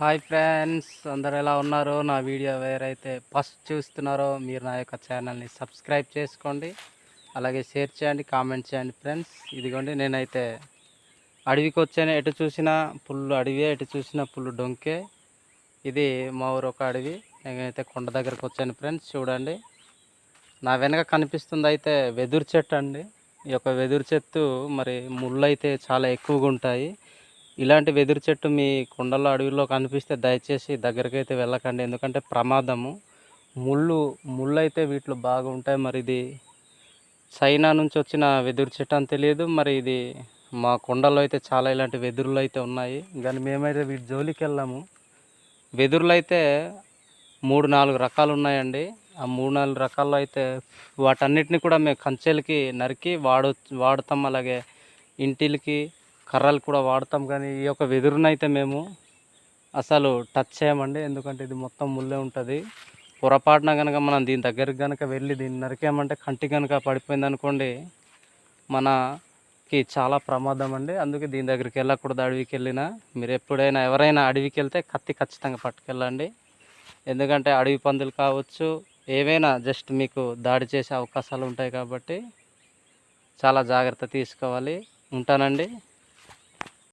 Hi friends అందరు ఎలా ఉన్నారో? నా వీడియో ఎవరైతే ఫస్ట్ చూస్తున్నారో మీరు నా యొక్క ఛానల్ని సబ్స్క్రైబ్ చేసుకోండి. అలాగే షేర్ చేయండి కామెంట్ చేయండి ఫ్రెండ్స్. ఇదిగోండి నేనైతే అడవికి వచ్చాను. ఎటు చూసినా పుల్లు అడవి ఎటు చూసినా పుల్లు డొంకే. ఇది మా ఊరు ఒక అడవి. నేనైతే కొండ దగ్గరకు వచ్చాను ఫ్రెండ్స్ చూడండి. నా వెనక కనిపిస్తుంది అయితే వెదురు చెట్టు అండి. ఈ యొక్క వెదురు చెట్టు మరి ముళ్ళు అయితే చాలా ఎక్కువగా ఉంటాయి. ఇలాంటి వెదురు చెట్టు మీ కొండల్లో అడవిలో కనిపిస్తే దయచేసి దగ్గరికి అయితే వెళ్ళకండి. ఎందుకంటే ప్రమాదము. ముళ్ళు ముళ్ళు అయితే వీటిలో బాగా ఉంటాయి మరి ఇది చైనా నుంచి వచ్చిన వెదురు చెట్టు అని తెలియదు. మరి ఇది మా కొండల్లో అయితే చాలా ఇలాంటి వెదురులు అయితే ఉన్నాయి. కానీ మేమైతే వీటి జోలికి వెళ్ళాము. వెదురులు అయితే మూడు నాలుగు రకాలు ఉన్నాయండి. ఆ మూడు నాలుగు రకాల్లో అయితే వాటన్నిటిని కూడా మేము కంచెలకి నరికి వాడు వాడతాం. అలాగే ఇంటిలకి కర్రలు కూడా వాడతాం కానీ ఈ యొక్క వెదురునైతే మేము అసలు టచ్ చేయమండి. ఎందుకంటే ఇది మొత్తం ముల్లే ఉంటుంది. పొరపాటున కనుక మనం దీని దగ్గరికి కనుక వెళ్ళి దీన్ని నరికామంటే కంటి కనుక పడిపోయింది అనుకోండి మనకి చాలా ప్రమాదం అండి. అందుకే దీని దగ్గరికి వెళ్ళకూడదు అడవికి వెళ్ళినా. మీరు ఎప్పుడైనా ఎవరైనా అడవికి వెళ్తే కత్తి ఖచ్చితంగా పట్టుకెళ్ళండి. ఎందుకంటే అడవి పందులు కావచ్చు ఏవైనా జస్ట్ మీకు దాడి చేసే అవకాశాలు ఉంటాయి కాబట్టి చాలా జాగ్రత్త తీసుకోవాలి. ఉంటానండి.